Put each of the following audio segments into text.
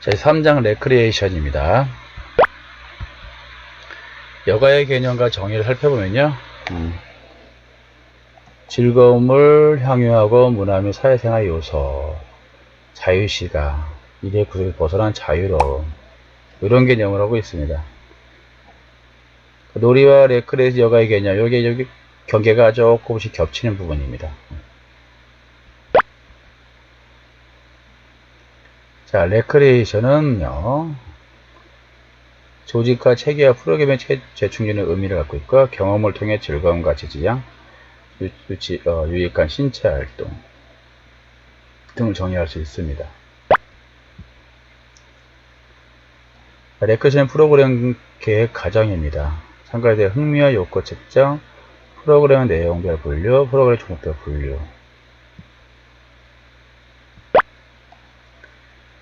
제 3장 레크리에이션입니다. 여가의 개념과 정의를 살펴보면요. 음, 즐거움을 향유하고 문화 및 사회생활 요소, 자유시가, 일의 구속에 벗어난 자유로움, 이런 개념을 하고 있습니다. 놀이와 레크레이션 여가의 개념, 여기 여기 경계가 조금씩 겹치는 부분입니다. 자, 레크레이션은요, 조직과 체계와 프로그램의 재- 재충전의 의미를 갖고 있고, 경험을 통해 즐거움과 지지양, 유, 유치, 어, 유익한 신체 활동 등을 정의할 수 있습니다. 레크레이션 프로그램 계획 과정입니다. 참가에 대한 흥미와 욕구 측정, 프로그램 내용별 분류, 프로그램 종목별 분류.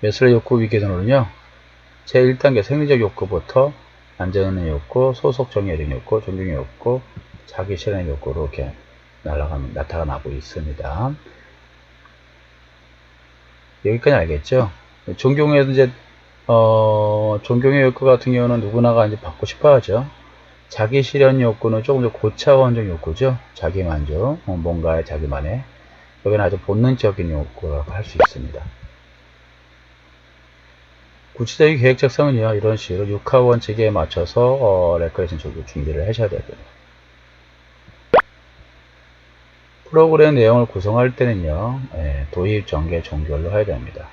예술의 욕구 위계선으로는요, 제1단계 생리적 욕구부터 안전의 욕구, 소속 정의적 욕구, 존중의 욕구, 자기 실현의 욕구로 이렇게 날아가면 나타나고 있습니다. 여기까지 알겠죠? 존경에서 이제 어, 존경의 욕구 같은 경우는 누구나가 이제 받고 싶어 하죠. 자기 실현 욕구는 조금 더 고차원적 욕구죠. 자기 만족, 어, 뭔가의 자기만의. 여기는 아주 본능적인 욕구라고 할 수 있습니다. 구체적인 계획 작성은요, 이런 식으로 6화 원칙에 맞춰서, 어, 레크레이션 쪽으로 준비를 하셔야 되고요. 프로그램 내용을 구성할 때는요, 예, 도입, 전개, 종결로 해야 됩니다.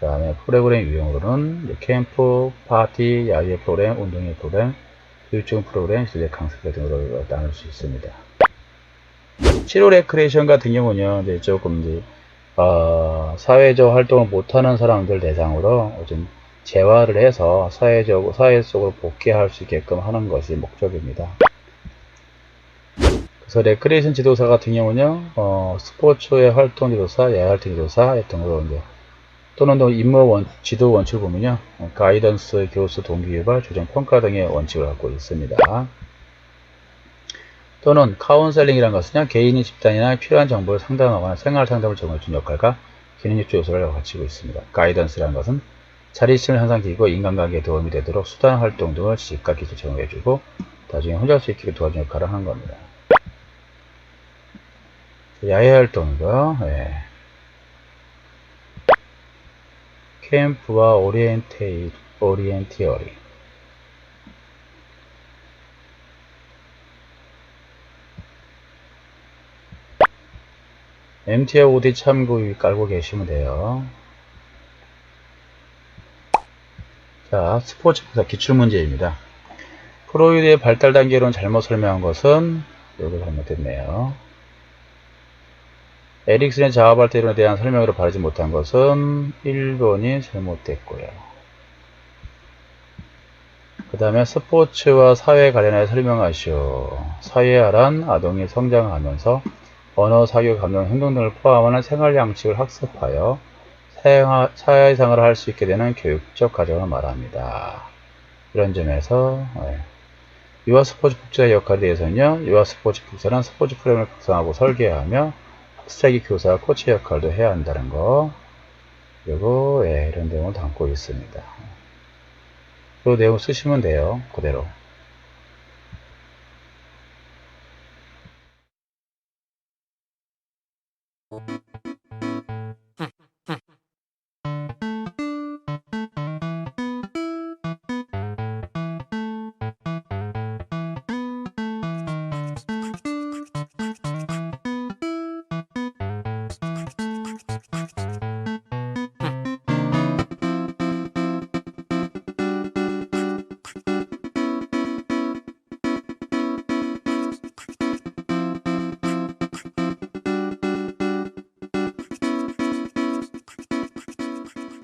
그 다음에 프로그램 유형으로는 캠프, 파티, 야외 프로그램, 운동회 프로그램, 교육중 프로그램, 실내 강습회 등으로 나눌 수 있습니다. 치료 레크레이션 같은 경우는요, 이제 조금 이제, 어, 사회적 활동을 못하는 사람들 대상으로 좀 재활을 해서 사회적, 사회 속으로 복귀할 수 있게끔 하는 것이 목적입니다. 그래서 레크레이션 지도사 같은 경우는요, 어, 스포츠의 활동 지도사, 야외 활동 지도사 등으로 이제 또는 또 임무 원, 지도 원칙을 보면요. 어, 가이던스, 교수, 동기 유발, 조정, 평가 등의 원칙을 갖고 있습니다. 또는 카운셀링이라는 것은요. 개인이 집단이나 필요한 정보를 상담하거나 생활 상담을 제공해주는 역할과 기능적 요소를 갖추고 있습니다. 가이던스라는 것은 자립심을 향상시키고 인간관계에 도움이 되도록 수단 활동 등을 지식과 기술 제공해주고 나중에 혼자 할 수 있게 도와주는 역할을 하는 겁니다. 야외 활동이고요. 예. 캠프와 오리엔테이, 오리엔티어리. MT와 OD 참고 깔고 계시면 돼요. 자, 스포츠 부사 기출문제입니다. 프로이드의 발달 단계로는 잘못 설명한 것은 여기 잘못됐네요. 에릭슨의 자아 발달에 대한 설명으로 바르지 못한 것은 1번이 잘못됐고요. 그 다음에 스포츠와 사회 관련해 설명하시오. 사회화란 아동이 성장하면서 언어, 사교, 감정, 행동 등을 포함하는 생활 양식을 학습하여 사회생활을 할 수 있게 되는 교육적 과정을 말합니다. 이런 점에서 예. 유아 스포츠 복지의 역할에 대해서는요. 유아 스포츠 복사는 스포츠 프로그램을 구성하고 설계하며 학습자기 교사, 코치 역할도 해야 한다는 거. 그리고 예, 이런 내용을 담고 있습니다. 그 내용 쓰시면 돼요. 그대로. you